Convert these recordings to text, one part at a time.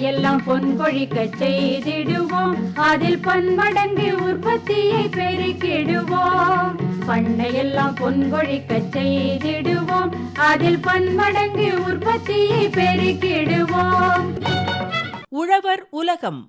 எல்லாம் பொன் கொழிக்க செய்திடுவோம். அதில் பன்மடங்கு உற்பத்தியை பெருக்கிடுவோம். பண்ணையெல்லாம் பொன்பொழிக்க செய்திடுவோம். அதில் பன்மடங்கு உற்பத்தியை பெருக்கிடுவோம். உழவர் உலகம்.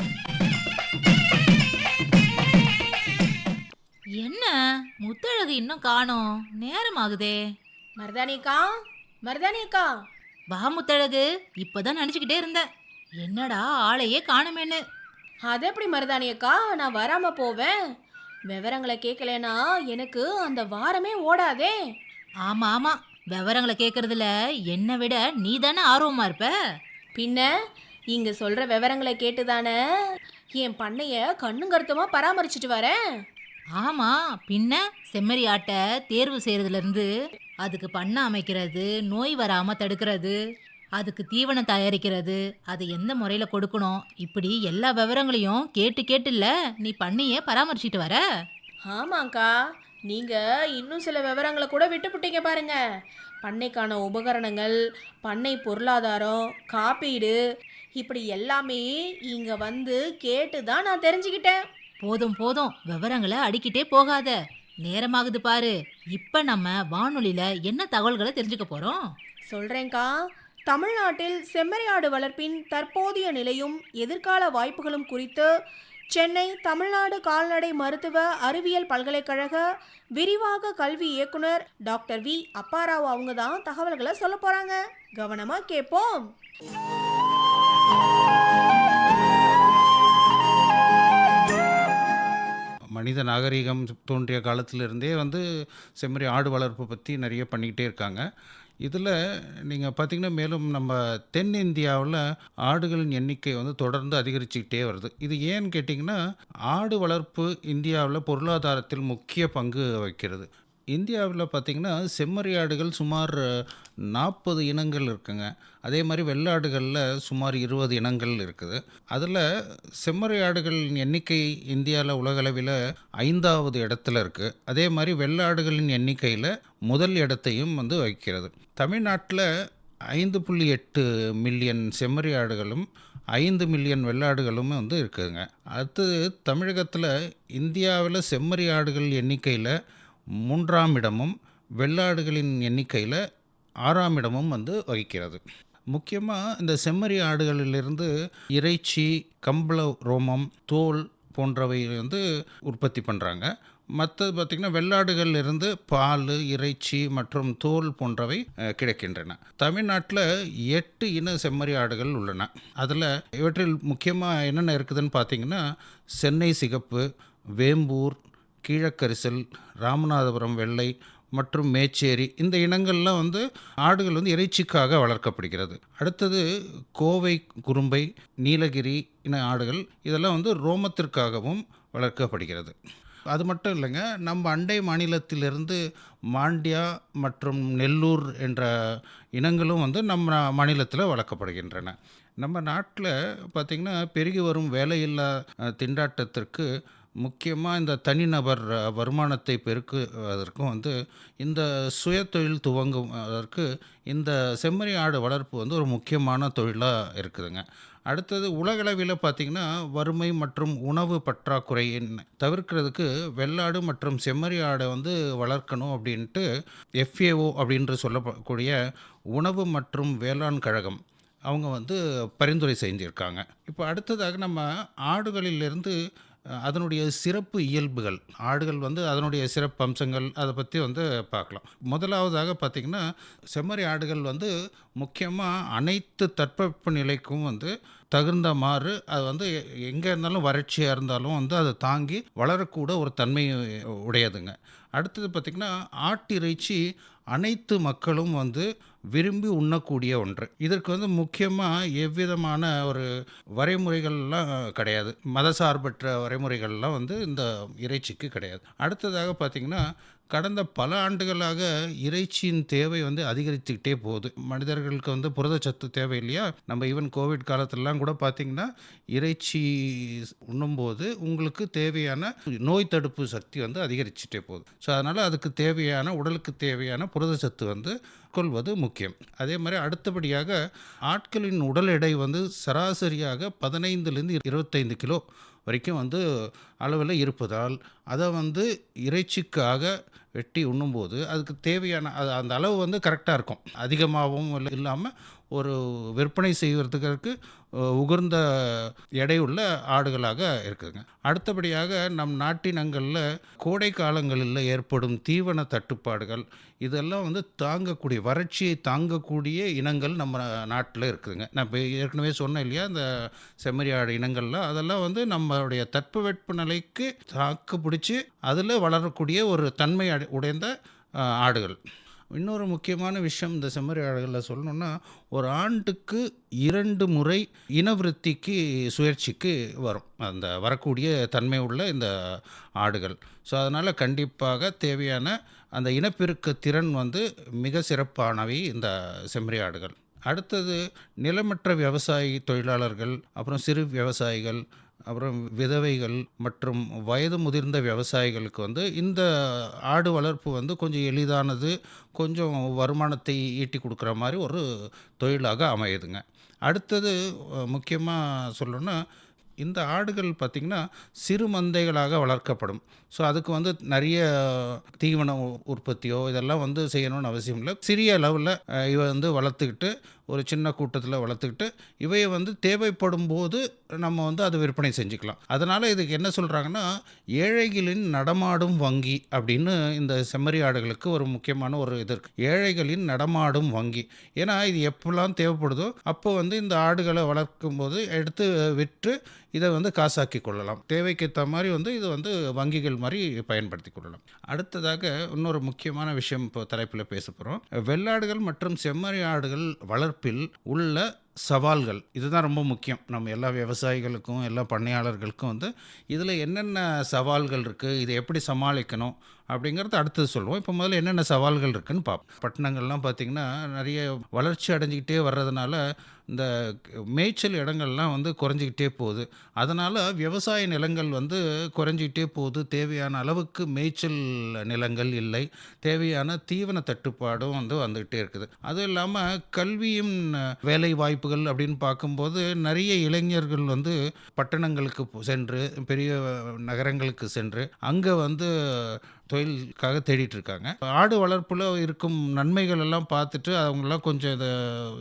என்ன? முத்தழகு இன்னும் காணோம். நேரம் ஆகுதே மருதானிக்கா மருதானிக்கா வா முத்தழகு. இப்பதான் நினைச்சுக்கிட்டே இருந்தேன். என்னடா ஆளையே காணுமேன்னு. அது எப்படி மருதானியக்கா நான் வராம போவேன். விவரங்களை கேட்கலனா எனக்கு அந்த வாரமே ஓடாதே. ஆமா ஆமா. விவரங்களை கேக்குறதுல என்னை விட நீ தானே ஆர்வமா இருப்ப? பின்ன இங்க சொல்ற விவரங்களை கேட்டுதானே என் பண்ணைய கண்ணும் கருத்துமா பராமரிச்சுட்டு வரேன். ஆமா பின்ன செம்மறி ஆட்டை தேர்வு செய்யறதுல இருந்து அதுக்கு பண்ண அமைக்கிறது நோய் வராம தடுக்கிறது அதுக்கு தீவனம் தயாரிக்கிறது அது எந்த முறையில கொடுக்கணும்? இப்படி எல்லா விவரங்களையும் கேட்டு கேட்டு இல்லை நீ பண்ணியே பராமரிச்சிட்டு வர. ஆமாங்க்கா நீங்கள் இன்னும் சில விவரங்களை கூட விட்டுப்புட்டீங்க பாருங்க. பண்ணைக்கான உபகரணங்கள் பண்ணை பொருளாதாரம் காப்பீடு இப்படி எல்லாமே இங்கே வந்து கேட்டு தான் நான் தெரிஞ்சுக்கிட்டேன். போதும் போதும். விவரங்களை அடிக்கிட்டே போகாத. நேரமாகுது பாரு. இப்ப நம்ம வானொலியில என்ன தகவல்களை தெரிஞ்சுக்க போறோம்? சொல்றேன்க்கா. தமிழ்நாட்டில் செம்மறியாடு வளர்ப்பின் தற்போதைய நிலையும் எதிர்கால வாய்ப்புகளும் குறித்து சென்னை தமிழ்நாடு கால்நடை மருத்துவ அறிவியல் பல்கலைக்கழக விரிவாக கல்வி இயக்குனர் டாக்டர் வி. அப்பாராவ் அவங்க தான் தகவல்களை சொல்ல போறாங்க. கவனமா கேட்போம் மனித நாகரிகம் தோன்றிய காலத்திலிருந்தே வந்து செம்மறி ஆடு வளர்ப்பு பற்றி நிறைய பண்ணிக்கிட்டே இருக்காங்க. இதில் நீங்கள் பார்த்தீங்கன்னா மேலும் நம்ம தென்னிந்தியாவில் ஆடுகளின் எண்ணிக்கை வந்து தொடர்ந்து அதிகரிச்சுக்கிட்டே வருது. இது ஏன்னு கேட்டிங்கன்னா ஆடு வளர்ப்பு இந்தியாவில் பொருளாதாரத்தில் முக்கிய பங்கு வகிக்கிறது. இந்தியாவில் பார்த்திங்கன்னா செம்மறி ஆடுகள் சுமார் நாற்பது இனங்கள் இருக்குங்க. அதே மாதிரி வெள்ளாடுகளில் சுமார் இருபது இனங்கள் இருக்குது. அதில் செம்மறியாடுகளின் எண்ணிக்கை இந்தியாவில் உலகளவில் ஐந்தாவது இடத்துல இருக்குது அதே மாதிரி வெள்ளாடுகளின் எண்ணிக்கையில் முதல் இடத்தையும் வந்து வகிக்கிறது. தமிழ்நாட்டில் ஐந்து புள்ளி எட்டு மில்லியன் செம்மறி ஆடுகளும் ஐந்து மில்லியன் வெள்ளாடுகளும் வந்து இருக்குதுங்க. அடுத்தது தமிழகத்தில் இந்தியாவில் செம்மறி ஆடுகள் எண்ணிக்கையில் மூன்றாம் இடமும் வெள்ளாடுகளின் எண்ணிக்கையில் ஆறாம் இடமும் வந்து வகிக்கிறது. முக்கியமாக இந்த செம்மறி ஆடுகளிலிருந்து இறைச்சி கம்பள ரோமம் தோல் போன்றவை வந்து உற்பத்தி பண்ணுறாங்க மற்றது பார்த்திங்கன்னா வெள்ளாடுகளிலிருந்து பால் இறைச்சி மற்றும் தோல் போன்றவை கிடைக்கின்றன. தமிழ்நாட்டில் எட்டு இன செம்மறி ஆடுகள் உள்ளன. அதில் இவற்றில் முக்கியமாக என்னென்ன இருக்குதுன்னு பார்த்தீங்கன்னா சென்னை சிகப்பு வேம்பூர் கீழக்கரிசல் ராமநாதபுரம் வெள்ளை மற்றும் மேச்சேரி இந்த இனங்கள்லாம் வந்து ஆடுகள் வந்து இறைச்சிக்காக வளர்க்கப்படுகிறது. அடுத்தது கோவை குறும்பை நீலகிரி இன ஆடுகள் இதெல்லாம் வந்து ரோமத்திற்காகவும் வளர்க்கப்படுகிறது. அது மட்டும் இல்லைங்க நம்ம அண்டை மாநிலத்திலிருந்து மாண்டியா மற்றும் நெல்லூர் என்ற இனங்களும் வந்து நம்ம மாநிலத்தில் வளர்க்கப்படுகின்றன. நம்ம நாட்டில் பார்த்திங்கன்னா பெருகி வரும் வேலையில்லா திண்டாட்டத்திற்கு முக்கியமாக இந்த தனிநபர் வருமானத்தை பெருக்குவதற்கும் வந்து இந்த சுய தொழில் துவங்கும் துவங்குவதற்கு இந்த செம்மறி ஆடு வளர்ப்பு வந்து ஒரு முக்கியமான தொழிலாக இருக்குதுங்க. அடுத்தது உலகளவில் பார்த்திங்கன்னா வறுமை மற்றும் உணவு பற்றாக்குறையை தவிர்க்கிறதுக்கு வெள்ளாடு மற்றும் செம்மறி ஆடை வந்து வளர்க்கணும் அப்படின்ட்டு எஃப்ஏஓ அப்படின்று சொல்லக்கூடிய உணவு மற்றும் வேளாண் கழகம் அவங்க வந்து பரிந்துரை செஞ்சுருக்காங்க. இப்போ அடுத்ததாக நம்ம ஆடுகளிலிருந்து அதனுடைய சிறப்பு இயல்புகள் ஆடுகள் வந்து அதனுடைய சிறப்பு அம்சங்கள் அதை பற்றி வந்து பார்க்கலாம். முதலாவதாக பார்த்திங்கன்னா செம்மறி ஆடுகள் வந்து முக்கியமாக அனைத்து தட்பவெப்ப நிலைக்கும் வந்து தகுந்த மாறு அது வந்து எங்கே இருந்தாலும் வறட்சியாக இருந்தாலும் வந்து அதை தாங்கி வளரக்கூட ஒரு தன்மை உடையதுங்க. அடுத்தது பார்த்திங்கன்னா ஆட்டிறைச்சி அனைத்து மக்களும் வந்து விரும்பி உண்ணக்கூடிய ஒன்று. இதற்கு வந்து முக்கியமாக எவ்விதமான ஒரு வரைமுறைகள்லாம் கிடையாது. மதசார்பற்ற வரைமுறைகள்லாம் வந்து இந்த இறைச்சிக்கு கிடையாது. அடுத்ததாக பார்த்திங்கன்னா கடந்த பல ஆண்டுகளாக இறைச்சியின் தேவை வந்து அதிகரித்துக்கிட்டே போகுது. மனிதர்களுக்கு வந்து புரதச்சத்து தேவை இல்லையா நம்ம ஈவன் கோவிட் காலத்திலலாம் கூட பார்த்திங்கன்னா இறைச்சி உண்ணும்போது உங்களுக்கு தேவையான நோய் தடுப்பு சக்தி வந்து அதிகரிச்சுட்டே போகுது. ஸோ அதனால் அதுக்கு தேவையான உடலுக்கு தேவையான புரதச்சத்து வந்து கொள்வது முக்கியம். அதே மாதிரி அடுத்தபடியாக ஆட்களின் உடல் எடை வந்து சராசரியாக பதினைந்துலேருந்து இருபத்தைந்து கிலோ வரைக்கும் வந்து அளவில் இருப்பதால் அதை வந்து இறைச்சிக்காக வெட்டி உண்ணும்போது அதுக்கு தேவையான அது அந்த அளவு வந்து கரெக்டாக இருக்கும். அதிகமாகவும் இல்லை இல்லாமல் ஒரு விற்பனை செய்வதற்கு உகர்ந்த எடையுள்ள ஆடுகளாக இருக்குதுங்க அடுத்தபடியாக நம் நாட்டினங்களில் கோடை காலங்களில் ஏற்படும் தீவன தட்டுப்பாடுகள் இதெல்லாம் வந்து தாங்கக்கூடிய வறட்சியை தாங்கக்கூடிய இனங்கள் நம்ம நாட்டில் இருக்குதுங்க. நான் இப்போ ஏற்கனவே சொன்னேன் இல்லையா இந்த செம்மறி ஆடு இனங்கள்லாம் அதெல்லாம் வந்து நம்மளுடைய தட்பவெட்ப நிலைக்கு தாக்கு பிடிச்சி அதில் வளரக்கூடிய ஒரு தன்மை உடைந்த ஆடுகள். இன்னொரு முக்கியமான விஷயம் இந்த செம்மறி ஆடுகளில் சொல்லணும்னா ஒரு ஆண்டுக்கு இரண்டு முறை இனவிருத்திக்கு சுயற்சிக்கு வரும். அந்த வரக்கூடிய தன்மை உள்ள இந்த ஆடுகள். ஸோ அதனால் கண்டிப்பாக தேவையான அந்த இனப்பெருக்க திறன் வந்து மிக சிறப்பானவை இந்த செம்மறி ஆடுகள் அடுத்தது நிலமற்ற விவசாயி தொழிலாளர்கள் அப்புறம் சிறு விவசாயிகள் அப்புறம் விதவைகள் மற்றும் வயது முதிர்ந்த விவசாயிகளுக்கு வந்து இந்த ஆடு வளர்ப்பு வந்து கொஞ்சம் எளிதானது கொஞ்சம் வருமானத்தை ஈட்டி கொடுக்குற மாதிரி ஒரு தொழிலாக அமையுதுங்க. அடுத்தது முக்கியமாக சொல்லணும்னா இந்த ஆடுகள் பார்த்திங்கன்னா சிறு மந்தைகளாக வளர்க்கப்படும். ஸோ அதுக்கு வந்து நிறைய தீவன உற்பத்தியோ இதெல்லாம் வந்து செய்யணும்னு அவசியம் இல்லை. சிறிய அளவில் இவை வந்து வளர்த்துக்கிட்டு ஒரு சின்ன கூட்டத்தில் வளர்த்துக்கிட்டு இவையை வந்து தேவைப்படும் போது நம்ம வந்து அதை விற்பனை செஞ்சுக்கலாம். அதனால் இதுக்கு என்ன சொல்கிறாங்கன்னா ஏழைகளின் நடமாடும் வங்கி அப்படின்னு இந்த செம்மறி ஆடுகளுக்கு ஒரு முக்கியமான ஒரு இது இருக்குது ஏழைகளின் நடமாடும் வங்கி. ஏன்னா இது எப்போல்லாம் தேவைப்படுதோ அப்போ வந்து இந்த ஆடுகளை வளர்க்கும் போது எடுத்து விற்று இதை வந்து காசாக்கி கொள்ளலாம். தேவைக்கேற்ற மாதிரி வந்து இது வந்து வங்கிகள் மாதிரி பயன்படுத்தி கொள்ளலாம். அடுத்ததாக இன்னொரு முக்கியமான விஷயம் இப்போ தலைப்பில் பேச போகிறோம் வெள்ளாடுகள் மற்றும் செம்மறி ஆடுகள் வளர்ப்பில் உள்ள சவால்கள். இதுதான் ரொம்ப முக்கியம். நம்ம எல்லா விவசாயிகளுக்கும் எல்லா பண்ணையாளர்களுக்கும் வந்து இதில் என்னென்ன சவால்கள் இருக்குது இதை எப்படி சமாளிக்கணும் அப்படிங்கிறது அடுத்தது சொல்லுவோம். இப்போ முதல்ல என்னென்ன சவால்கள் இருக்குதுன்னு பார்ப்போம். பட்டணங்கள்லாம் பார்த்திங்கன்னா நிறைய வளர்ச்சி அடைஞ்சிக்கிட்டே வர்றதுனால இந்த மேய்ச்சல் இடங்கள்லாம் வந்து குறைஞ்சிக்கிட்டே போகுது. அதனால் விவசாய நிலங்கள் வந்து குறைஞ்சிக்கிட்டே போகுது. தேவையான அளவுக்கு மேய்ச்சல் நிலங்கள் இல்லை. தேவையான தீவன தட்டுப்பாடும் வந்து வந்துக்கிட்டே இருக்குது. அதுவும் இல்லாமல் கல்வியும் வேலை வாய்ப்பு வாய்ப்புகள் அப்படின்னு பார்க்கும்போது நிறைய இளைஞர்கள் வந்து பட்டணங்களுக்கு சென்று பெரிய நகரங்களுக்கு சென்று அங்கே வந்து தொழிலுக்காக தேடிட்டு இருக்காங்க ஆடு வளர்ப்பில் இருக்கும் நன்மைகள் எல்லாம் பார்த்துட்டு அவங்களாம் கொஞ்சம் இதை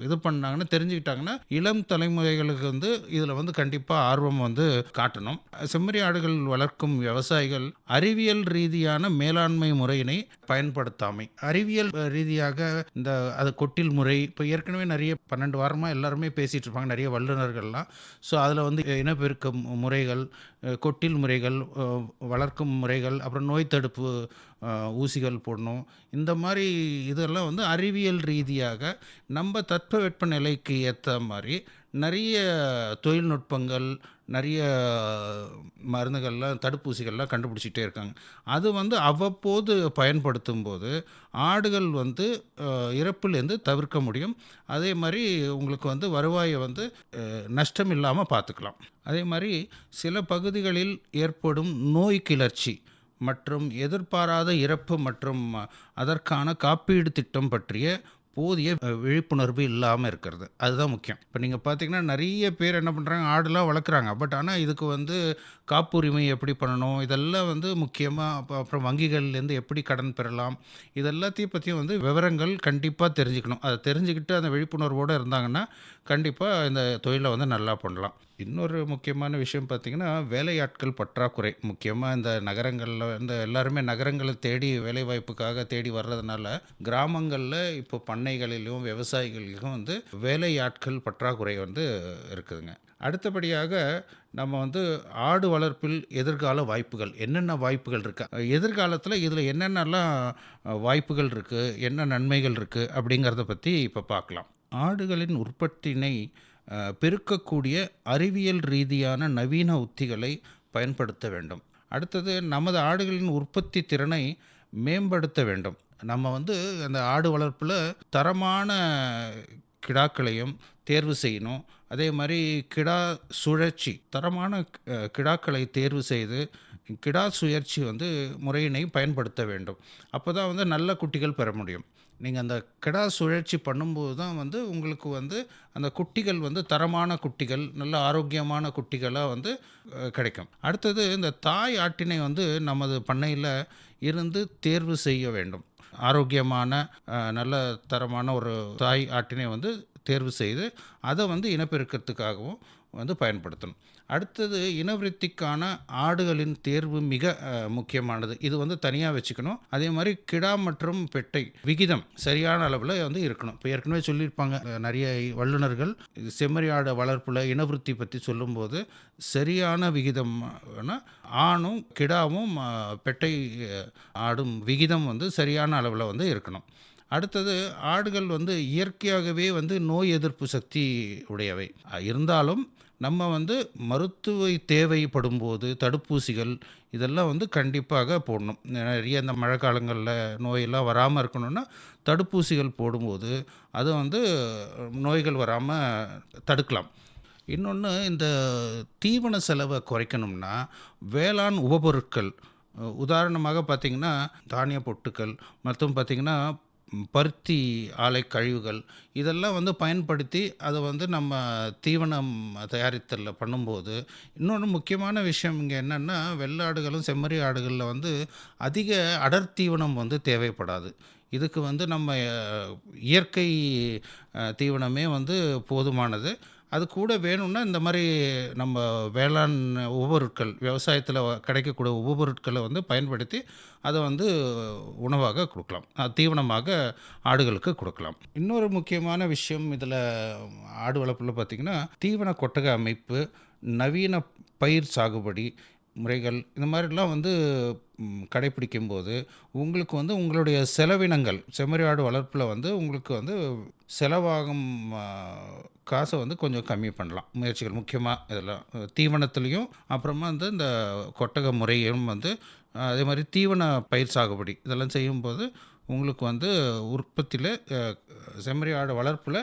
இது பண்ணாங்கன்னா தெரிஞ்சுக்கிட்டாங்கன்னா இளம் தலைமுறைகளுக்கு வந்து இதில் வந்து கண்டிப்பாக ஆர்வம் வந்து காட்டணும். செம்மறி ஆடுகள் வளர்க்கும் விவசாயிகள் அறிவியல் ரீதியான மேலாண்மை முறையினை பயன்படுத்தாமை. அறிவியல் ரீதியாக இந்த அது கொட்டில் முறை இப்போ ஏற்கனவே நிறைய பன்னெண்டு வாரமாக எல்லாருமே பேசிகிட்டு இருப்பாங்க நிறைய வல்லுநர்கள்லாம். ஸோ அதில் வந்து இனப்பெருக்க முறைகள் கொட்டில் முறைகள் வளர்க்கும் முறைகள் அப்புறம் நோய் தடுப்பு ஊசிகள் போடணும். இந்த மாதிரி இதெல்லாம் வந்து அறிவியல் ரீதியாக நம்ம தட்பவெட்ப நிலைக்கு ஏற்ற மாதிரி நிறைய தொழில்நுட்பங்கள் நிறைய மருந்துகள்லாம் தடுப்பூசிகள்லாம் கண்டுபிடிச்சிட்டே இருக்காங்க. அது வந்து அவ்வப்போது பயன்படுத்தும் போது ஆடுகள் வந்து இறப்புலேருந்து தவிர்க்க முடியும். அதே மாதிரி உங்களுக்கு வந்து வருவாயை வந்து நஷ்டம் இல்லாமல் பார்த்துக்கலாம். அதே மாதிரி சில பகுதிகளில் ஏற்படும் நோய் கிளர்ச்சி மற்றும் எதிர்பாராத இறப்பு மற்றும் அதற்கான காப்பீடு திட்டம் பற்றிய போதிய விழிப்புணர்வு இல்லாமல் இருக்கிறது. அதுதான் முக்கியம். இப்போ நீங்கள் பார்த்தீங்கன்னா நிறைய பேர் என்ன பண்ணுறாங்க ஆடுலாம் வளர்க்குறாங்க. பட் ஆனால் இதுக்கு வந்து காப்புரிமை எப்படி பண்ணணும்? இதெல்லாம் வந்து முக்கியமாக அப்புறம் வங்கிகள்லேருந்து எப்படி கடன் பெறலாம்? இதெல்லாத்தையும் பற்றியும் வந்து விவரங்கள் கண்டிப்பாக தெரிஞ்சுக்கணும். அதை தெரிஞ்சுக்கிட்டு அந்த விழிப்புணர்வோடு இருந்தாங்கன்னா கண்டிப்பாக இந்த தொழிலை வந்து நல்லா பண்ணலாம். இன்னொரு முக்கியமான விஷயம் பார்த்திங்கன்னா வேலையாட்கள் பற்றாக்குறை. முக்கியமாக இந்த நகரங்களில் இந்த எல்லாருமே நகரங்களை தேடி வேலைவாய்ப்புக்காக தேடி வர்றதுனால கிராமங்களில் இப்போ பண்ணைகளிலும் விவசாயிகளிலும் வந்து வேலையாட்கள் பற்றாக்குறை வந்து இருக்குதுங்க. அடுத்தபடியாக நம்ம வந்து ஆடு வளர்ப்பில் எதிர்கால வாய்ப்புகள். என்னென்ன வாய்ப்புகள் இருக்கு? எதிர்காலத்தில் இதில் என்னென்னலாம் வாய்ப்புகள் இருக்குது என்ன நன்மைகள் இருக்குது அப்படிங்கிறத பற்றி இப்போ பார்க்கலாம். ஆடுகளின் உற்பத்தினை பெருக்கக்கூடிய அறிவியல் ரீதியான நவீன உத்திகளை பயன்படுத்த வேண்டும். அடுத்தது நமது ஆடுகளின் உற்பத்தி திறனை மேம்படுத்த வேண்டும். நம்ம வந்து அந்த ஆடு வளர்ப்பில் தரமான கிடாக்களையும் தேர்வு செய்யணும். அதே மாதிரி கிடா சுழற்சி தரமான கிடாக்களை தேர்வு செய்து கிடா சுழற்சி வந்து முறையினை பயன்படுத்த வேண்டும். அப்போ தான் வந்து நல்ல குட்டிகள் பெற முடியும். நீங்கள் அந்த கிடா சுழற்சி பண்ணும்போது தான் வந்து உங்களுக்கு வந்து அந்த குட்டிகள் வந்து தரமான குட்டிகள் நல்ல ஆரோக்கியமான குட்டிகளாக வந்து கிடைக்கும். அடுத்தது இந்த தாய் ஆட்டினை வந்து நமது பண்ணையில் இருந்து தேர்வு செய்ய வேண்டும். ஆரோக்கியமான நல்ல தரமான ஒரு தாய் ஆட்டினை வந்து தேர்வு செய்து அதை வந்து இனப்பெருக்கத்துக்காகவும் வந்து பயன்படுத்தணும். அடுத்தது இனவிருத்திக்கான ஆடுகளின் தேர்வு மிக முக்கியமானது. இது வந்து தனியாக வச்சுக்கணும். அதே மாதிரி கிடா மற்றும் பெட்டை விகிதம் சரியான அளவில் வந்து இருக்கணும். இப்போ ஏற்கனவே சொல்லியிருப்பாங்க நிறைய வல்லுநர்கள் செம்மறி ஆடு வளர்ப்பில் இனவிருத்தி பற்றி சொல்லும்போது சரியான விகிதம் ஆணும் கிடாவும் பெட்டை ஆடும் விகிதம் வந்து சரியான அளவில் வந்து இருக்கணும். அடுத்தது ஆடுகள் வந்து இயற்கையாகவே வந்து நோய் எதிர்ப்பு சக்தி உடையவை. இருந்தாலும் நம்ம வந்து மருத்துவ தேவைப்படும் போது தடுப்பூசிகள் இதெல்லாம் வந்து கண்டிப்பாக போடணும். நிறைய இந்த மழை காலங்களில் நோயெல்லாம் வராமல் இருக்கணும்னா தடுப்பூசிகள் போடும்போது அது வந்து நோய்கள் வராமல் தடுக்கலாம். இன்னொன்று இந்த தீவன செலவை குறைக்கணும்னா வேளாண் உபபொருட்கள் உதாரணமாக பார்த்திங்கன்னா தானிய பொட்டுக்கள் மற்றும் பார்த்திங்கன்னா பருத்தி ஆலை கழிவுகள் இதெல்லாம் வந்து பயன்படுத்தி அதை வந்து நம்ம தீவனம் தயாரித்தலில் பண்ணும்போது இன்னொன்று முக்கியமான விஷயம் இங்கே என்னென்னா வெள்ளாடுகளும் செம்மறி ஆடுகளில் வந்து அதிக அடர் தீவனம் வந்து தேவைப்படாது. இதுக்கு வந்து நம்ம இயற்கை தீவனமே வந்து போதுமானது. அது கூட வேணும்னா இந்த மாதிரி நம்ம வேளாண் உபபொருட்கள் விவசாயத்தில் கிடைக்கக்கூடிய உபபொருட்களை வந்து பயன்படுத்தி அதை வந்து உணவாக கொடுக்கலாம். தீவனமாக ஆடுகளுக்கு கொடுக்கலாம். இன்னொரு முக்கியமான விஷயம் இதில் ஆடு வளர்ப்பில் பார்த்திங்கன்னா தீவன கொட்டக அமைப்பு நவீன பயிர் சாகுபடி முறைகள் இந்த மாதிரிலாம் வந்து ம், கடைப்பிடிக்கும்போது உங்களுக்கு வந்து உங்களுடைய செலவினங்கள் செம்மறியாடு வளர்ப்பில் வந்து உங்களுக்கு வந்து செலவாகும் காசை வந்து கொஞ்சம் கம்மி பண்ணலாம். முயற்சிகள் முக்கியமாக இதெல்லாம் தீவனத்துலேயும் அப்புறமா வந்து இந்த கொட்டக முறையும் வந்து அதே மாதிரி தீவன பயிர் சாகுபடி இதெல்லாம் செய்யும்போது உங்களுக்கு வந்து உற்பத்தியில் செம்மறி ஆடு வளர்ப்பில்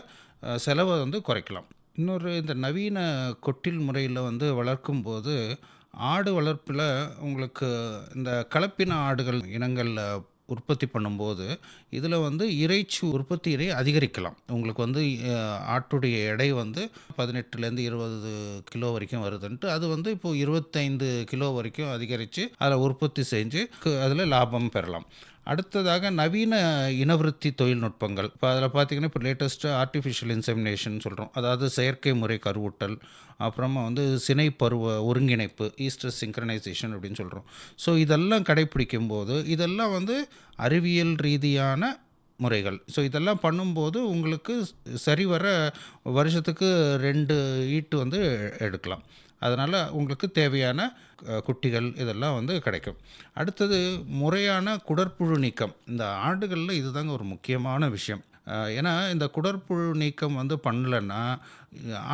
செலவை வந்து குறைக்கலாம். இன்னொரு இந்த நவீன கொட்டில் முறையில் வந்து வளர்க்கும்போது ஆடு வளர்ப்பில் உங்களுக்கு இந்த கலப்பின ஆடுகள் இனங்களில் உற்பத்தி பண்ணும்போது இதில் வந்து இறைச்சி உற்பத்தியை அதிகரிக்கலாம். உங்களுக்கு வந்து ஆட்டுடைய எடை வந்து பதினெட்டுலேருந்து இருபது கிலோ வரைக்கும் வருதுன்ட்டு அது வந்து இப்போது இருபத்தைந்து கிலோ வரைக்கும் அதிகரித்து அதில் உற்பத்தி செஞ்சு அதில் லாபம் பெறலாம். அடுத்ததாக நவீன இனவிருத்தி தொழில்நுட்பங்கள். இப்போ அதில் பார்த்தீங்கன்னா இப்போ லேட்டஸ்ட்டு ஆர்டிஃபிஷியல் இன்செமினேஷன் சொல்கிறோம் அதாவது செயற்கை முறை கருவூட்டல் அப்புறமா வந்து சினை பருவ ஒருங்கிணைப்பு ஈஸ்டர் சிங்க்ரனைசேஷன் அப்படின்னு சொல்கிறோம் ஸோ இதெல்லாம் கடைப்பிடிக்கும் போது இதெல்லாம் வந்து அறிவியல் ரீதியான முறைகள். ஸோ இதெல்லாம் பண்ணும்போது உங்களுக்கு சரிவர வருஷத்துக்கு ரெண்டு ஈட்டு வந்து எடுக்கலாம். அதனால் உங்களுக்கு தேவையான குட்டிகள் இதெல்லாம் வந்து கிடைக்கும். அடுத்தது முறையான குடற்புழு நீக்கம். இந்த ஆடுகளில் இதுதாங்க ஒரு முக்கியமான விஷயம். ஏன்னா இந்த குடற்புழு நீக்கம் வந்து பண்ணலைன்னா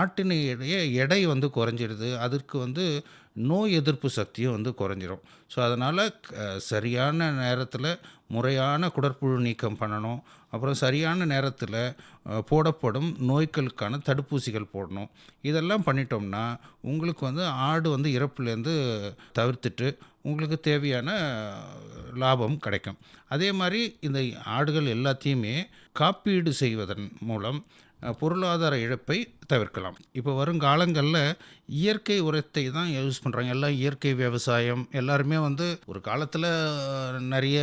ஆட்டினுடைய எடை வந்து குறைஞ்சிடுது அதற்கு வந்து நோய் எதிர்ப்பு சக்தியும் வந்து குறைஞ்சிரும். ஸோ அதனால் சரியான நேரத்தில் முறையான குடற்புழு நீக்கம் பண்ணணும். அப்புறம் சரியான நேரத்தில் போடப்படும் நோய்களுக்கான தடுப்பூசிகள் போடணும். இதெல்லாம் பண்ணிட்டோம்னா உங்களுக்கு வந்து ஆடு வந்து இறப்புலேருந்து தவிர்த்துட்டு உங்களுக்கு தேவையான லாபம் கிடைக்கும். அதே மாதிரி இந்த ஆடுகள் எல்லாத்தையுமே காப்பீடு செய்வதன் மூலம் பொருளாதார இழப்பை தவிர்க்கலாம். இப்போ வருங்காலங்களில் இயற்கை உரத்தை தான் யூஸ் பண்ணுறாங்க எல்லாம் இயற்கை விவசாயம் எல்லாருமே வந்து ஒரு காலத்தில் நிறைய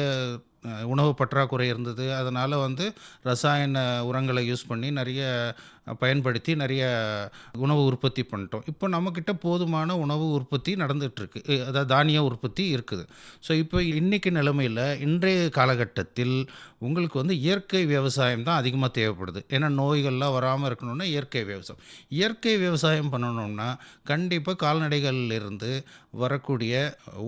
உணவு பற்றாக்குறை இருந்தது. அதனால் வந்து ரசாயன உரங்களை யூஸ் பண்ணி நிறைய பயன்படுத்தி நிறைய உணவு உற்பத்தி பண்ணிட்டோம். இப்போ நம்மக்கிட்ட போதுமான உணவு உற்பத்தி நடந்துகிட்ருக்கு. அதாவது தானிய உற்பத்தி இருக்குது. ஸோ இப்போ இன்றைக்கி நிலைமையில் இன்றைய காலகட்டத்தில் உங்களுக்கு வந்து இயற்கை விவசாயம் தான் அதிகமாக தேவைப்படுது. ஏன்னா நோய்கள்லாம் வராமல் இருக்கணும்னா இயற்கை விவசாயம். இயற்கை விவசாயம் பண்ணணும்னா கண்டிப்பாக கால்நடைகளிலிருந்து வரக்கூடிய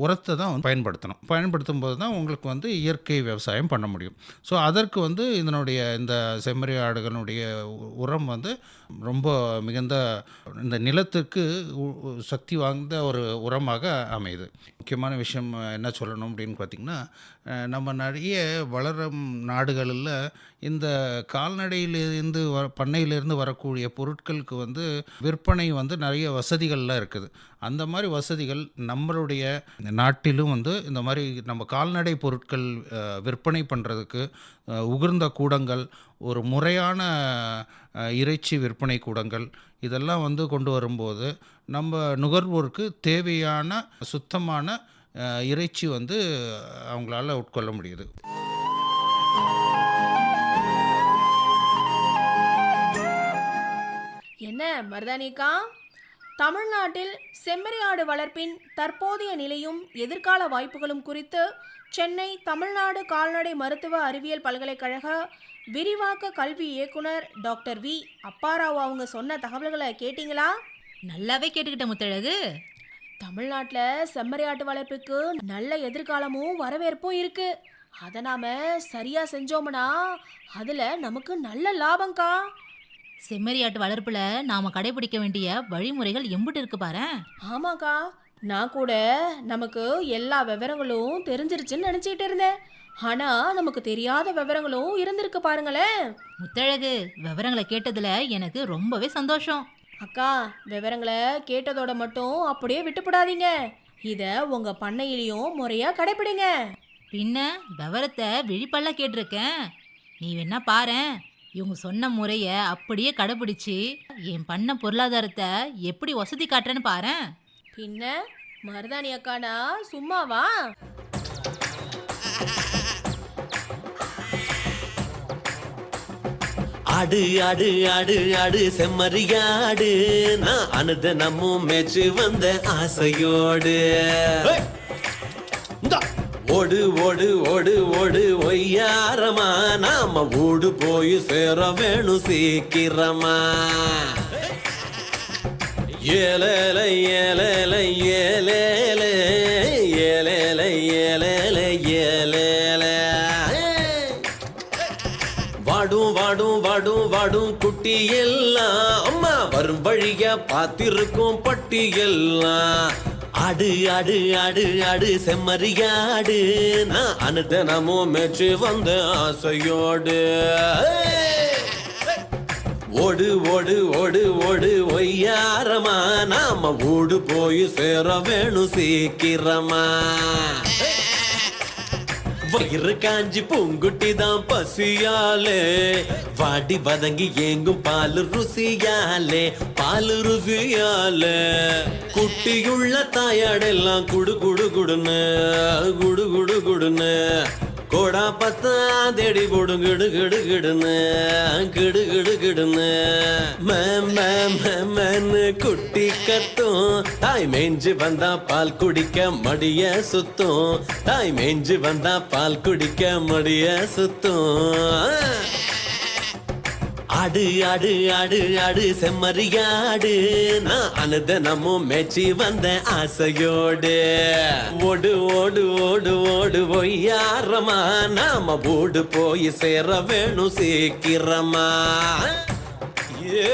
உரத்தை தான் பயன்படுத்தணும். பயன்படுத்தும் போது தான் உங்களுக்கு வந்து இயற்கை விவசாயம் பண்ண முடியும். ஸோ அதற்கு வந்து இதனுடைய இந்த செம்மறி ஆடுகளுடைய உரம் வந்து ரொம்ப மிகுந்த இந்த நிலத்துக்கு சக்தி வாய்ந்த ஒரு உரமாக அமையுது. முக்கியமான விஷயம் என்ன சொல்லணும் அப்படின்னு பார்த்திங்கன்னா நம்ம நிறைய வளரும் நாடுகளில் இந்த கால்நடையிலிருந்து வ பண்ணையிலேருந்து வரக்கூடிய பொருட்களுக்கு வந்து விற்பனை வந்து நிறைய வசதிகள்லாம் இருக்குது. அந்த மாதிரி வசதிகள் நம்மளுடைய நாட்டிலும் வந்து இந்த மாதிரி நம்ம கால்நடை பொருட்கள் விற்பனை பண்ணுறதுக்கு உகர்ந்த கூடங்கள் ஒரு முறையான இறைச்சி விற்பனை கூடங்கள் இதெல்லாம் வந்து கொண்டு வரும்போது நம்ம நுகர்வோருக்கு தேவையான சுத்தமான இறைச்சி வந்து அவங்களால உட்கொள்ள முடியுது. என்ன மருதானிக்கா தமிழ்நாட்டில் செம்மறியாடு வளர்ப்பின் தற்போதைய நிலையும் எதிர்கால வாய்ப்புகளும் குறித்து சென்னை தமிழ்நாடு கால்நடை மருத்துவ அறிவியல் பல்கலைக்கழக விரிவாக்க கல்வி இயக்குனர் டாக்டர் வி. அப்பாராவ் அவங்க சொன்ன தகவல்களை கேட்டிங்களா? நல்லாவே கேட்டுக்கிட்ட முத்தழகு. தமிழ்நாட்டில் செம்மறியாட்டு வளர்ப்புக்கு நல்ல எதிர்காலமும் வரவேற்பும் இருக்கு. அதை நாம சரியா செஞ்சோம்னா அதுல நமக்கு நல்ல லாபம்க்கா. செம்மறியாட்டு வளர்ப்புல நாம கடைபிடிக்க வேண்டிய வழிமுறைகள் எம்புட்டு இருக்கு பாரேன். ஆமாக்கா. நான் கூட நமக்கு எல்லா விவரங்களும் தெரிஞ்சிருச்சுன்னு நினச்சிக்கிட்டு இருந்தேன். ஆனா நமக்கு தெரியாத விவரங்களும் இருந்திருக்கு பாருங்களேன். முத்தழகு விவரங்களை கேட்டதுல எனக்கு ரொம்பவே சந்தோஷம். அக்கா விவரங்களை கேட்டதோட மட்டும் அப்படியே விட்டுப்படாதீங்க. இத உங்க பண்ணையிலையும் முறையா கடைப்பிடிங்க பின்ன விவரத்தை விழிப்பல்ல கேட்டிருக்கேன். நீ வேணா பாரேன். இவங்க சொன்ன முறைய அப்படியே கடைபிடிச்சு என் பண்ண பொருளாதாரத்தை எப்படி வசதி காட்டுறேன்னு பாரேன். பின்ன மருதாணி அக்கானா சும்மாவா? ஆடு ஆடு ஆடு ஆடு செம்மறியாடு நான் அனுத நம்மும் மேச்சு வந்த ஆசையோடு. ஓடு ஓடு ஓடு ஓடு ஒய்யாரமா. நாம ஓடு போய் சேர வேணும் சீக்கிரமா. ஏலேல ஏலேல ஏலேல ஏலேல ஏலேல ஏலேல. வாடும் வாடும் வாடும் வாடும் குட்டி எல்லாம் அம்மா வரும் வழிய பார்த்திருக்கும் பட்டி எல்லாம் ஆடு ஆடு ஆடு ஆடு செம்மறியாடு நான் அனுதனமும் மேற்று வந்த ஆசையோடு. ஓடு ஓடு ஓடு ஓடு ஒய்யாரமா. நாம ஓடு போய் சேர வேணும் சீக்கிரமா. வயிறு காஞ்சி பூங்குட்டி தான் பசியாலே. வாடி வதங்கி ஏங்கும் பால் ருசியாலே பால் ருசியாலே. குட்டியுள்ள தாயாடெல்லாம் குடு குடு குடுன்னு குடு குடு குடுன்னு. கோடா பத்தா தேடி போடும் கிடு கிடு கிடுன்னு கிடு கிடு கிடுன்னு. மேன்னு குட்டி கத்தும். தாய் மேஞ்சு வந்தா பால் குடிக்க மடிய சுத்தும். தாய் மேஞ்சு வந்தா பால் குடிக்க மடிய சுத்தும். ஆடு ஆடு ஆடு ஆடு செம்மறியாடு நான் அழுத அனுதனமும் மேய்ச்சி வந்த ஆசையோடு. ஓடு ஓடு ஓடு ஓடு ஒய்யாரமா. நாம ஓடு போய் சேர வேணும் சீக்கிரமா. ஏ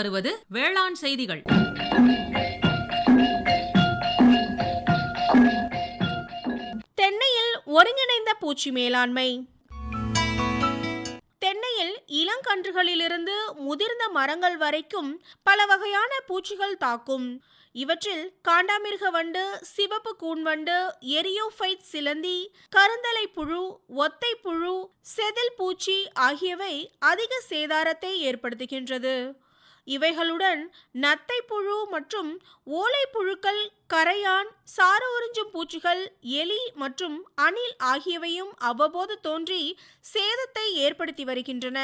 வருவது வேளாண் செய்திகள். தென்னையில் ஒருங்கிணைந்த பூச்சி மேலாண்மை. தென்னையில் இளங்கன்றுகளிலிருந்து முதிர்ந்த மரங்கள் வரைக்கும் பல வகையான பூச்சிகள் தாக்கும். இவற்றில் காண்டாமிருக வண்டு சிவப்பு கூன்வண்டு எரியோஃபைட் சிலந்தி கருந்தலை புழு ஒத்தை புழு செதில் பூச்சி ஆகியவை அதிக சேதாரத்தை ஏற்படுத்துகின்றது. இவைகளுடன் நத்தை புழு மற்றும் ஓலை புழுக்கள் கரையான் சார உறிஞ்சும் பூச்சிகள் எலி மற்றும் அணில் ஆகியவையும் அவ்வப்போது தோன்றி சேதத்தை ஏற்படுத்தி வருகின்றன.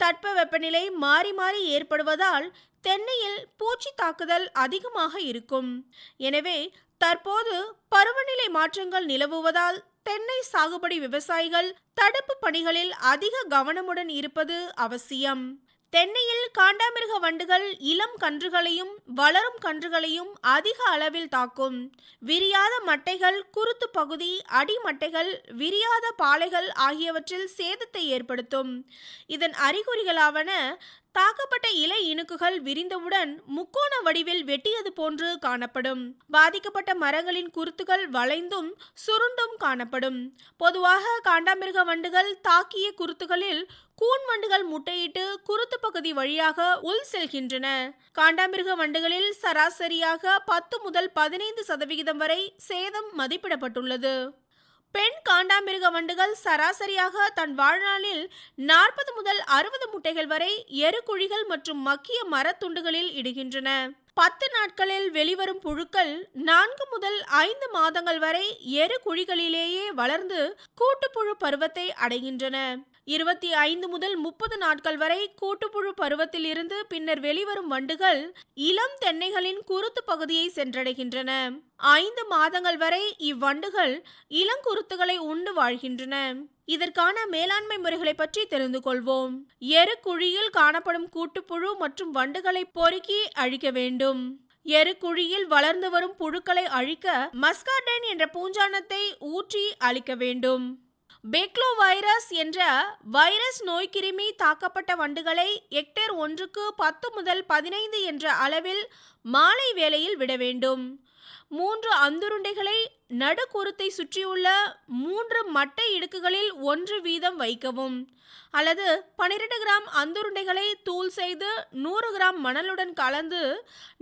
தட்பவெப்பநிலை மாறி மாறி ஏற்படுவதால் தென்னையில் பூச்சி தாக்குதல் அதிகமாக இருக்கும். எனவே தற்போது பருவநிலை மாற்றங்கள் நிலவுவதால் தென்னை சாகுபடி விவசாயிகள் தடுப்பு பணிகளில் அதிக கவனமுடன் இருப்பது அவசியம். தென்னையில் காண்டாமிருக வண்டுகள் இளம் கன்றுகளையும் வளரும் கன்றுகளையும் அதிக அளவில் தாக்கும். விரியாத மட்டைகள் குருத்து பகுதி அடிமட்டைகள் விரியாத பாலைகள் ஆகியவற்றில் சேதத்தை ஏற்படுத்தும். இதன் அறிகுறிகளாவன தாக்கப்பட்ட இலை இணுக்குகள் விரிந்தவுடன் முக்கோண வடிவில் வெட்டியது போன்று காணப்படும். பாதிக்கப்பட்ட மரங்களின் குருத்துகள் வளைந்தும் சுருண்டும் காணப்படும். பொதுவாக காண்டாமிருக வண்டுகள் தாக்கிய குருத்துகளில் கூன் வண்டுகள் முட்டையிட்டு குருத்து பகுதி வழியாக உள் செல்கின்றன. காண்டாமிருக வண்டுகளில் சராசரியாக பத்து முதல் பதினைந்து சதவிகிதம் வரை சேதம் மதிப்பிடப்பட்டுள்ளது. பெண் காண்டாமிருக வண்டுகள் சராசரியாக தன் வாழ்நாளில் நாற்பது முதல் அறுபது முட்டைகள் வரை எருக்குழிகள் மற்றும் மக்கிய மரத்துண்டுகளில் இடுகின்றன. பத்து நாட்களில் வெளிவரும் புழுக்கள் நான்கு முதல் ஐந்து மாதங்கள் வரை எரு குழிகளிலேயே வளர்ந்து கூட்டுப்புழு பருவத்தை அடைகின்றன. இருபத்தி ஐந்து முதல் முப்பது நாட்கள் வரை கூட்டுப்புழு பருவத்தில் இருந்து பின்னர் வெளிவரும் வண்டுகள் இளம் தென்னைகளின் குருத்து பகுதியை சென்றடைகின்றன. ஐந்து மாதங்கள் வரை இவ்வண்டுகள் இளங்குருத்துகளை உண்டு வாழ்கின்றன. இதற்கான மேலாண்மை முறைகளை பற்றி தெரிந்து கொள்வோம். எரு குழியில் காணப்படும் கூட்டுப்புழு மற்றும் வண்டுகளை பொறுக்கி அழிக்க வேண்டும். எரு குழியில் வளர்ந்து வரும் புழுக்களை அழிக்க மஸ்கார்டன் என்ற பூஞ்சானத்தை ஊற்றி அழிக்க வேண்டும். பெக்லோ வைரஸ் என்ற வைரஸ் நோய்க்கிருமி தாக்கப்பட்ட வண்டுகளை ஹெக்டேர் ஒன்றுக்கு பத்து முதல் பதினைந்து என்ற அளவில் மாலை வேளையில் விட வேண்டும். மூன்று அந்துருண்டைகளை நடுக்குருத்தை சுற்றியுள்ள மூன்று மட்டை இடுக்குகளில் ஒன்று வீதம் வைக்கவும். அல்லது பனிரெண்டு கிராம் அந்துருண்டைகளை தூள் செய்து நூறு கிராம் மணலுடன் கலந்து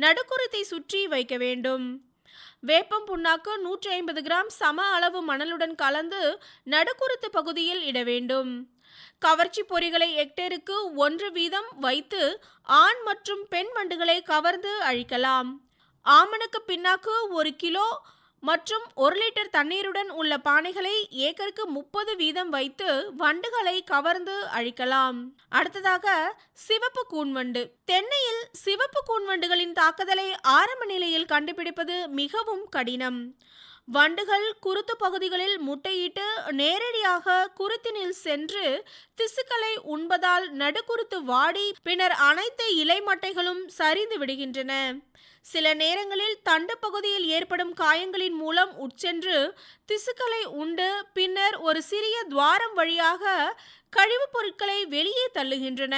நடுக்குருத்தை சுற்றி வைக்க வேண்டும். வேப்பம் புண்ணாக்கு நூற்றி ஐம்பது கிராம் சம அளவு மணலுடன் கலந்து நடுக்குருத்து பகுதியில் இட வேண்டும். கவர்ச்சி பொறிகளை ஹெக்டேருக்கு ஒன்று வீதம் வைத்து ஆண் மற்றும் பெண் வண்டுகளை கவர்ந்து அழிக்கலாம். ஆமணக்கு பின்னாக்கு ஒரு கிலோ மற்றும் ஒரு லிட்டர் தண்ணீருடன் உள்ள பானைகளை ஏக்கருக்கு முப்பது வீதம் வைத்து வண்டுகளை கவர்ந்து அழிக்கலாம். அடுத்ததாக சிவப்பு கூன்வண்டு தென்னையில் சிவப்பு கூன்வண்டுகளின் தாக்குதலை ஆரம்ப நிலையில் கண்டுபிடிப்பது மிகவும் கடினம். வண்டுகள் குருத்து பகுதிகளில் முட்டையிட்டு நேரடியாக குருத்தினில் சென்று திசுக்களை உண்பதால் நடுக்குருத்து வாடி பின்னர் அனைத்து இலை மட்டைகளும் சரிந்து விடுகின்றன. சில நேரங்களில் தண்டு பகுதியில் ஏற்படும் காயங்களின் மூலம் உட்சென்று திசுக்களை உண்டு பின்னர் ஒரு சிறிய துவாரம் வழியாக கழிவுப் பொருட்களை வெளியே தள்ளுகின்றன.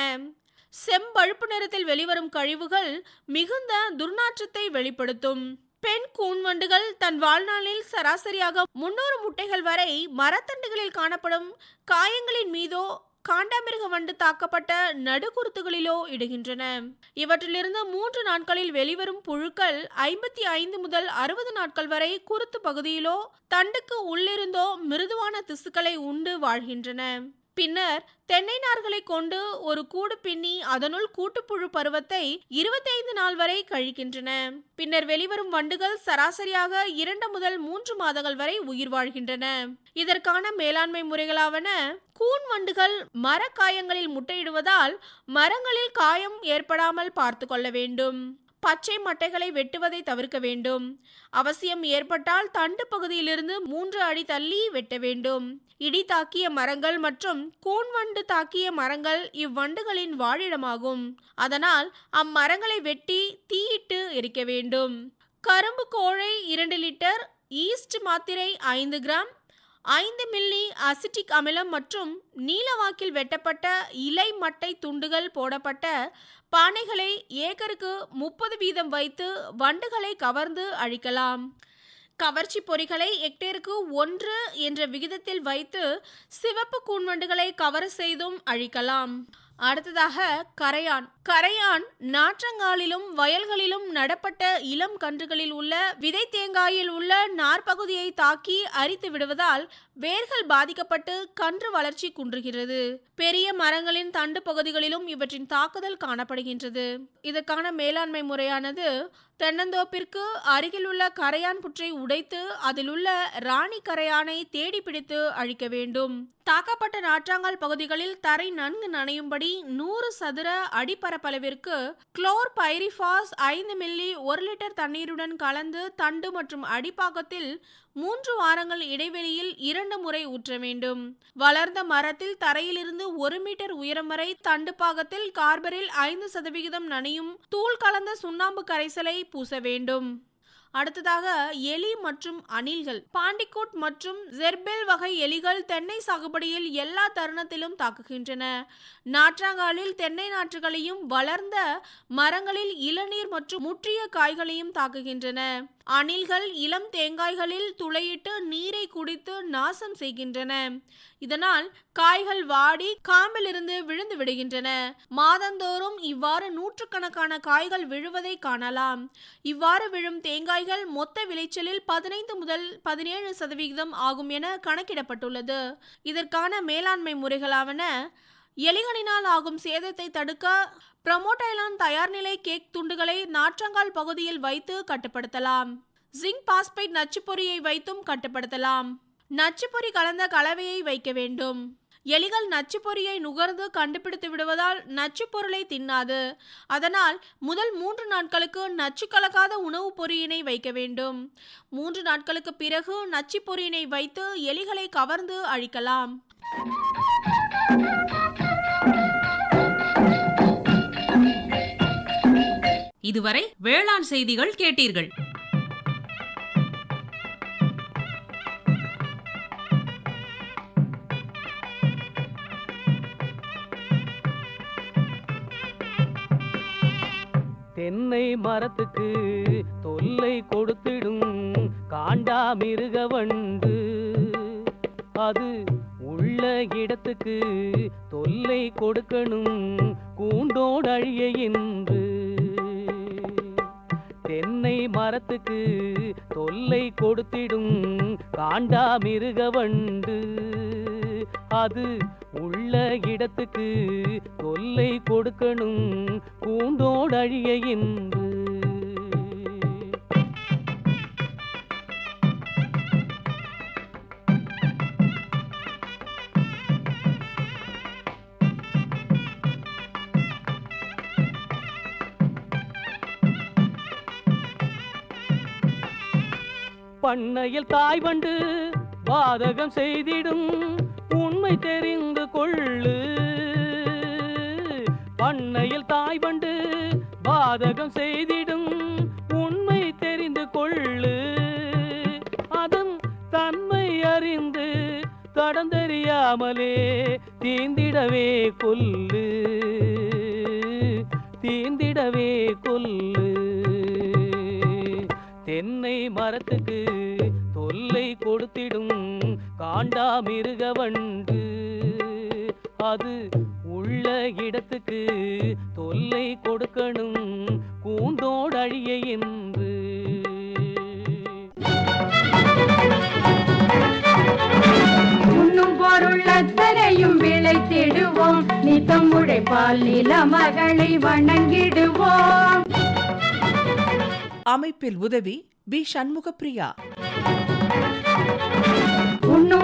செம்பழுப்பு நிறத்தில் வெளிவரும் கழிவுகள் மிகுந்த துர்நாற்றத்தை வெளிப்படுத்தும். பெண் கூன்வண்டுகள் தன் வாழ்நாளில் சராசரியாக முன்னூறு முட்டைகள் வரை மரத்தண்டுகளில் காணப்படும் காயங்களின் மீதோ காண்டாமிருக வண்டு தாக்கப்பட்ட நடுக்குருத்துகளிலோ இடுகின்றன. இவற்றிலிருந்து மூன்று நாட்களில் வெளிவரும் புழுக்கள் ஐம்பத்தி ஐந்து முதல் அறுபது நாட்கள் வரை குருத்து பகுதியிலோ தண்டுக்கு உள்ளிருந்தோ மிருதுவான திசுக்களை உண்டு வாழ்கின்றன. பின்னர் தென்னை நார்களை கொண்டு ஒரு கூடு பின்னி அதனுள் கூட்டுப்புழு பருவத்தை இருபத்தைந்து நாள் வரை கழிக்கின்றன. பின்னர் வெளிவரும் வண்டுகள் சராசரியாக இரண்டு முதல் மூன்று மாதங்கள் வரை உயிர் வாழ்கின்றன. இதற்கான மேலாண்மை முறைகளாவன கூன் வண்டுகள் மரக்காயங்களில் முட்டையிடுவதால் மரங்களில் காயம் ஏற்படாமல் பார்த்து கொள்ள வேண்டும். பச்சை மட்டைகளை வெட்டுவதை தவிர்க்க வேண்டும். அவசியம் ஏற்பட்டால் தண்டு பகுதியிலிருந்து மூன்று அடி தள்ளி வெட்ட வேண்டும். இடி தாக்கிய மரங்கள் மற்றும் கூன்வண்டு தாக்கிய மரங்கள் இவ்வண்டுகளின் வாழிடமாகும். அதனால் அம்மரங்களை வெட்டி தீயிட்டு எரிக்க வேண்டும். கரும்பு கோழை இரண்டு லிட்டர் ஈஸ்ட் மாத்திரை ஐந்து கிராம் ஐந்து மில்லி அசிட்டிக் அமிலம் மற்றும் நீலவாக்கில் வெட்டப்பட்ட இலை மட்டை துண்டுகள் போடப்பட்ட பானைகளை ஏக்கருக்கு முப்பது வீதம் வைத்து வண்டுகளை கவர்ந்து அழிக்கலாம். கவர்ச்சி பொறிகளை ஹெக்டேருக்கு ஒன்று என்ற விகிதத்தில் வைத்து சிவப்பு கூன்வண்டுகளை கவர் செய்தும் அழிக்கலாம். அடுத்ததாக கரையான். கரையான் நாற்றங்காலிலும் வயல்களிலும் நடப்பட்ட இளம் கன்றுகளில் உள்ள விதை தேங்காயில் உள்ள நார்பகுதியை தாக்கி அரித்து விடுவதால் வேர்கள் பாதிக்கப்பட்டு கன்று வளர்ச்சி குன்றுகிறது. பெரிய மரங்களின் தண்டு பகுதிகளிலும் இவற்றின் தாக்குதல் காணப்படுகின்றது. இதற்கான மேலாண்மை முறையானது தென்னந்தோப்பிற்கு அருகிலுள்ள கரையான் புற்றை உடைத்து அதிலுள்ள ராணி கரையானை தேடி பிடித்து அழிக்க வேண்டும். தாக்கப்பட்ட நாற்றாங்கால் பகுதிகளில் தரை நன்கு நனையும்படி நூறு சதுர அடிப்பரப்பளவிற்கு குளோர் பைரிஃபாஸ் ஐந்து மில்லி ஒரு லிட்டர் தண்ணீருடன் கலந்து தண்டு மற்றும் அடிப்பாகத்தில் மூன்று வாரங்கள் இடைவெளியில் இரண்டு முறை ஊற்ற வேண்டும். வளர்ந்த மரத்தில் தரையிலிருந்து ஒரு மீட்டர் உயரம் வரை தண்டு பாகத்தில் கார்பரில் ஐந்து சதவிகிதம் நனையும் தூள் கலந்த சுண்ணாம்பு கரைசலை பூச வேண்டும். அடுத்ததாக எலி மற்றும் அணில்கள். பாண்டிகோட் மற்றும் ஜெர்பெல் வகை எலிகள் தென்னை சாகுபடியில் எல்லா தருணத்திலும் தாக்குகின்றன. நாற்றாங்காலில் தென்னை நாற்றுகளையும் வளர்ந்த மரங்களில் இளநீர் மற்றும் முற்றிய காய்களையும் தாக்குகின்றன. அணில்கள் இளம் தேங்காய்களில் துளையிட்டு நீரை குடித்து நாசம் செய்கின்றன. இதனால் காய்கள் வாடி காம்பிலிருந்து விழுந்து விடுகின்றன. மாதந்தோறும் இவ்வாறு நூற்றுக்கணக்கான காய்கள் விழுவதை காணலாம். இவ்வாறு விழும் தேங்காய்கள் மொத்த விளைச்சலில் பதினைந்து முதல் பதினேழு சதவிகிதம் ஆகும் என கணக்கிடப்பட்டுள்ளது. இதற்கான மேலாண்மை முறைகளாவன எலிகளினால் ஆகும் சேதத்தை தடுக்க பிரமோடைலான் தயார்நிலை கேக் துண்டுகளை நாற்றங்கால் பகுதியில் வைத்து கட்டுப்படுத்தலாம். ஜிங்க் பாஸ்பைட் நச்சுப்பொறியை வைத்தும் கட்டுப்படுத்தலாம். நச்சுப்பொறி கலந்த கலவையை வைக்க வேண்டும். எலிகள் நச்சுப்பொறியை நுகர்ந்து கண்டுபிடித்து விடுவதால் நச்சுப்பொருளை தின்னாது. அதனால் முதல் மூன்று நாட்களுக்கு நச்சு கலக்காத உணவுப் பொறியினை வைக்க வேண்டும். மூன்று நாட்களுக்கு பிறகு நச்சு பொறியினை வைத்து எலிகளை கவர்ந்து அழிக்கலாம். இதுவரை வேளாண் செய்திகள் கேட்டீர்கள். தென்னை மரத்துக்கு தொல்லை கொடுத்திடும் காண்டாமிருக வண்டு அது உள்ள இடத்துக்கு தொல்லை கொடுக்கணும் கூண்டோடு அழிய என்று தென்னை மரத்துக்கு தொல்லை கொடுத்திடும் காண்டாமிருக வண்டு அது உள்ள இடத்துக்கு கொல்லை கொடுக்கணும். கூண்டோடு அழிய என்று பண்ணையில் தாய் வண்டு பாதகம் செய்திடும். உண்மை தெரிந்து பண்ணையில் தாய் வண்டு பாதகம் செய்திடும். உண்மை தெரிந்து கொள்ளு. அதன் தன்மை அறிந்து கடந்தறியாமலே தீந்திடவே கொல்லு தீந்திடவே கொல்லு தென்னை மரத்துக்கு தொல்லை கொடுத்திடும். காண்டாமிருக வண்டு அது உள்ள இடத்துக்கு தொல்லை கொடுக்கணும். கூண்டோடு அழிய என்று. உண்ணும் பொருள் அத்தனையும் விளைத்திடுவோம் நித்தம் உழைப்பால் நில மகளை வணங்கிடுவோம். அமைப்பில் உதவி பி சண்முகப்பிரியா.